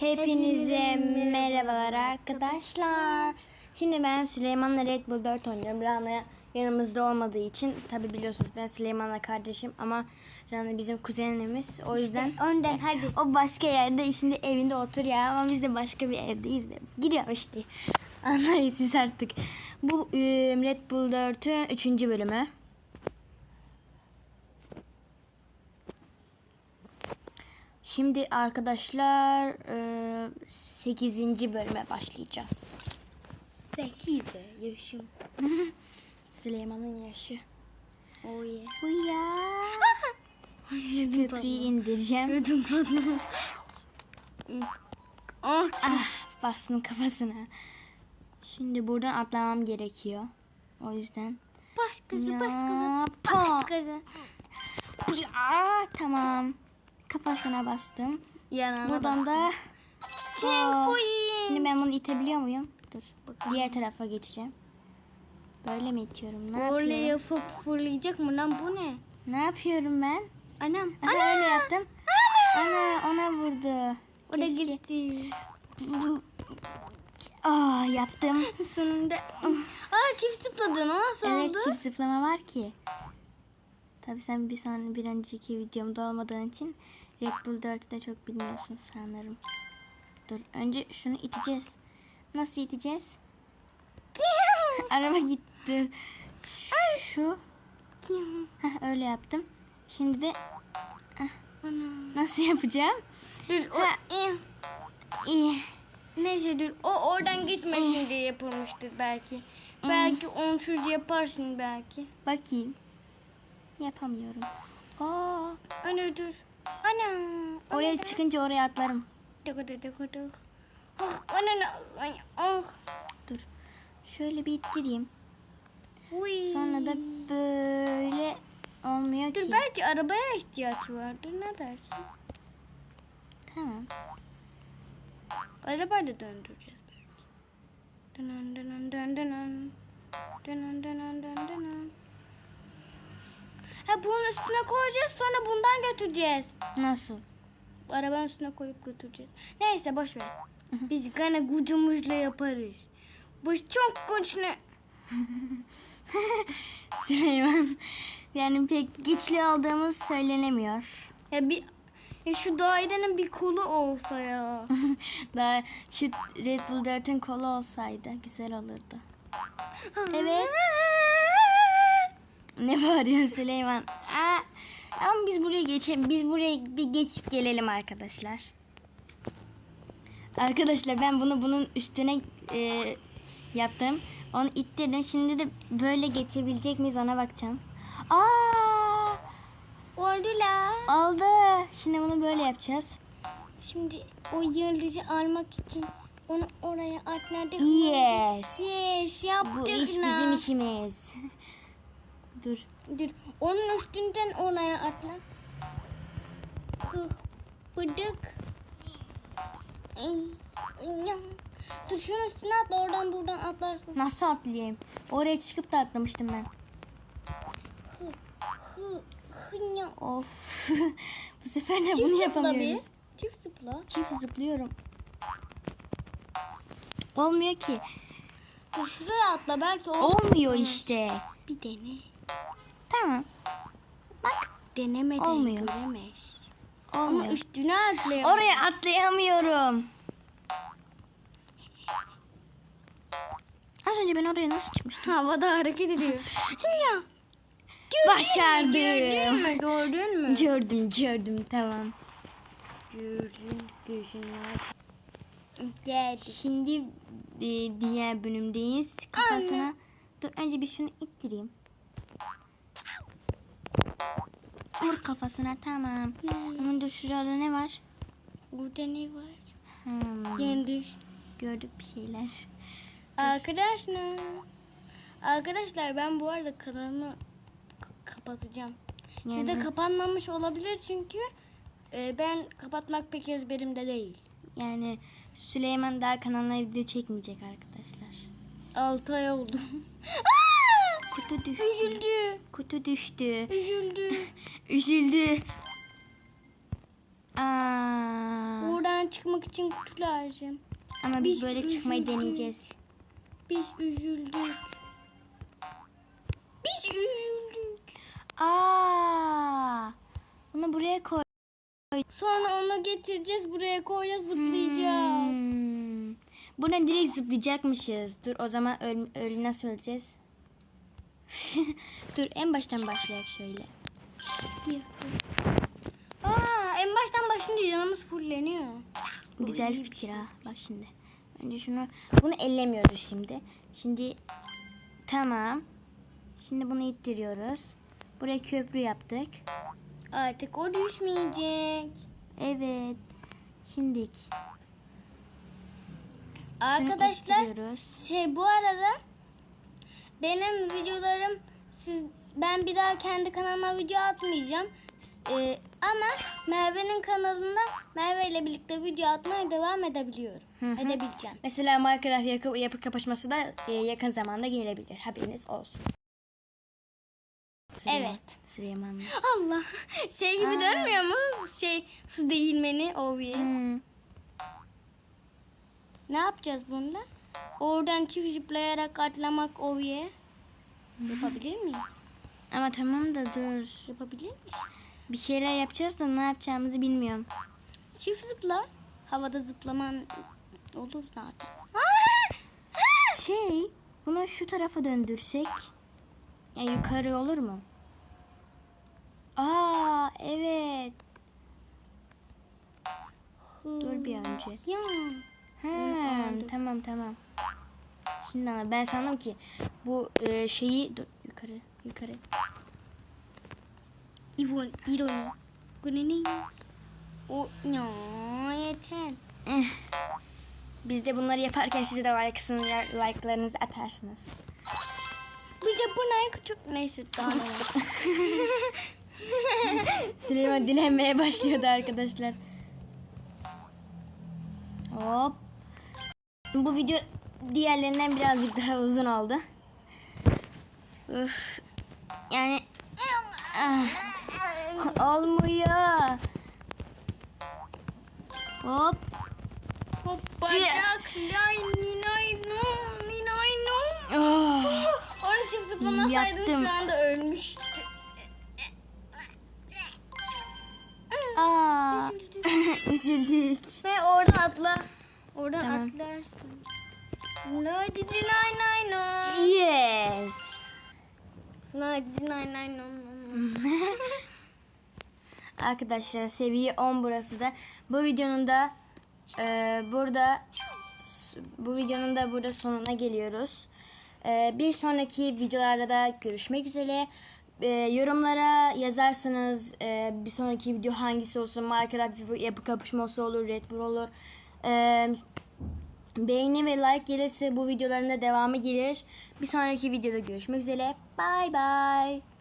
Hepinize merhabalar arkadaşlar. Şimdi ben Süleyman'la Red Bull 4 oynuyorum. Rana yanımızda olmadığı için tabi biliyorsunuz ben Süleyman'la kardeşim ama Rana bizim kuzenimiz. O yüzden önden hadi. o başka yerde şimdi evinde oturuyor ama biz de başka bir evdeyiz de. Giriyor işte. Anlayın siz artık. Bu e, Red Bull 4'ün 3. bölümü. Şimdi arkadaşlar 8. bölüme başlayacağız. Sekize yaşım. Süleyman'ın yaşı. Oye. Uya. Şu köprüyü indireceğim. Ödüm patladı. Ah. Bastım kafasına. Şimdi buradan atlamam gerekiyor. O yüzden. Başkası Ya, başkası. pa. Başkası. Aa, tamam. Kafasına bastım. Yanına Buradan bak. da Checkpoint. Şimdi ben bunu itebiliyor muyum? Dur. Diğer tarafa geçeceğim. Böyle mi itiyorum? Ne Oraya yapıyorum? yapıp fırlayacak mı lan bu ne? Ne yapıyorum ben? Anam. Aha, öyle yaptım. Ana ona vurdu. O da Keşke- gitti. Aa yaptım. Sonunda. Aa çift zıpladın. O nasıl Evet oldu? çift zıplama var ki. Tabii sen bir son bir önceki videomda olmadığın için Red Bull 4'ü de çok bilmiyorsun sanırım. Dur önce şunu iteceğiz. Nasıl iteceğiz? Araba gitti. Şu. Kim? Heh, öyle yaptım. Şimdi de nasıl yapacağım? Dur o. Eh. İyi. Neyse dur. O oradan gitmesin diye yapılmıştır belki. Belki onsuz yaparsın belki. Bakayım. Yapamıyorum. Aa, Ana dur. Ana. oraya çıkınca oraya atlarım. Tık tık tık tık. Ah ana. Ay, ah. Dur. Şöyle bir ittireyim. Uy. Sonra da böyle olmuyor Dur ki. belki arabaya ihtiyaç vardır. Ne dersin? Tamam. Arabayla döndüreceğiz belki. Dönen dönen dön dönen. Dönen dönen Ha bunun üstüne koyacağız sonra bundan götüreceğiz. Nasıl? Arabanın üstüne koyup götüreceğiz. Neyse boş ver. Biz gene gücümüzle yaparız. Bu iş çok güçlü. Süleyman. Yani pek güçlü olduğumuz söylenemiyor. Ya bir ya şu dairenin bir kolu olsa ya. Daha şu Red Bull 4'ün kolu olsaydı güzel olurdu. Evet. Ne bağırıyorsun Süleyman? Aa, ama biz buraya geçelim. Biz buraya bir geçip gelelim arkadaşlar. Arkadaşlar ben bunu bunun üstüne e, yaptım. Onu ittirdim. Şimdi de böyle geçebilecek miyiz ona bakacağım. Aa! Oldu la. Oldu. Şimdi bunu böyle yapacağız. Şimdi o yıldızı almak için onu oraya atladık. Yes. Yes yaptık Bu iş la. bizim işimiz. Dur. Dur onun üstünden oraya atla. Bıdık. Dur şunun üstüne atla oradan buradan atlarsın. Nasıl atlayayım? Oraya çıkıp da atlamıştım ben. Of. Bu sefer de Çift bunu yapamıyoruz. bir. Çift zıpla. Çift zıplıyorum. Olmuyor ki. Dur şuraya atla belki olur. Olmuyor işte. Bir dene. Tamam. Bak. Denemeden Olmuyor. göremez. Ama Olmuyor. üstüne atlayalım. Oraya atlayamıyorum. Az önce ben oraya nasıl çıkmıştım? Havada hareket ediyor. Ya. Gördün Başardım. mü? Gördün mü? Gördüm gördüm tamam. Gördün gözünler. Geldi. Şimdi e, diğer bölümdeyiz. Kafasına. Dur önce bir şunu ittireyim. Vur kafasına tamam. Ama dur şurada ne var? Burada ne var? Hmm, gördük bir şeyler. Arkadaşlar. Arkadaşlar ben bu arada kanalımı kapatacağım. Yani- kapanmamış olabilir çünkü e, ben kapatmak pek ezberimde değil. Yani Süleyman daha kanalına video çekmeyecek arkadaşlar. 6 ay oldu. Kutu düştü. Üzüldü. Kutu düştü. Üzüldü. Üzüldü. Aa, Buradan Buradan çıkmak için kutu lazım. Ama biz Biz böyle çıkmayı üzüldük. deneyeceğiz. Biz üzüldük. Biz üzüldük. Aa! Bunu buraya koy. Sonra onu getireceğiz buraya koyacağız zıplayacağız. Hmm. Buradan direkt zıplayacakmışız. Dur o zaman öl, öl nasıl öleceğiz? Dur en baştan başlayak şöyle. Aa, en baştan başlayınca canımız fulleniyor. Güzel bir fikir ha. Bak şimdi. Önce şunu bunu ellemiyoruz şimdi. Şimdi tamam. Şimdi bunu ittiriyoruz. Buraya köprü yaptık. Artık o düşmeyecek. Evet. Şimdik. Arkadaşlar şey bu arada benim videolarım siz ben bir daha kendi kanalıma video atmayacağım. Ee, ama Merve'nin kanalında Merve ile birlikte video atmaya devam edebiliyorum. Edebileceğim. Mesela Minecraft yapı, yapı kapışması da e, yakın zamanda gelebilir. Haberiniz olsun. Süleyman. Evet. Süleyman. Allah şey gibi Aa. dönmüyor mu? Şey su değirmeni oviye. Hmm. Ne yapacağız bununla? Oradan çift zıplayarak atlamak oviye. Yapabilir miyiz? Ama tamam da dur. Yapabilir miyiz? Bir şeyler yapacağız da ne yapacağımızı bilmiyorum. Çift zıpla. Havada zıplaman olur zaten. Şey, bunu şu tarafa döndürsek ya yukarı olur mu? Aa, evet. Dur bir önce. Ya. He, tamam tamam. Şimdi ama ben sandım ki bu e, şeyi dur yukarı yukarı. İvon, ironi. Gününün. O ya yeter. Eh. Biz de bunları yaparken siz de like'sını, like'larınızı atarsınız. Bize bu ne çok neyse daha. Süleyman dilenmeye başlıyordu arkadaşlar. Hop. Bu video diğerlerinden birazcık daha uzun oldu. Üf. Yani Ah. olmuyor. Hop. Lay no ninay no. Oh. Orada çift zıplamasaydım Yattım. şu anda ölmüştü. Aa. Üzüldük. Ve oradan atla. Oradan Tamam. atlarsın. Nay didi nay no. Yes. Nay didi nay nay no. Arkadaşlar seviye 10 burası da. Bu videonun da e, burada bu videonun da burada sonuna geliyoruz. E, bir sonraki videolarda da görüşmek üzere. E, yorumlara yazarsınız e, bir sonraki video hangisi olsun Minecraft yapı kapışması olur Red Bull olur e, beğeni ve like gelirse bu videoların da devamı gelir. Bir sonraki videoda görüşmek üzere. Bye bye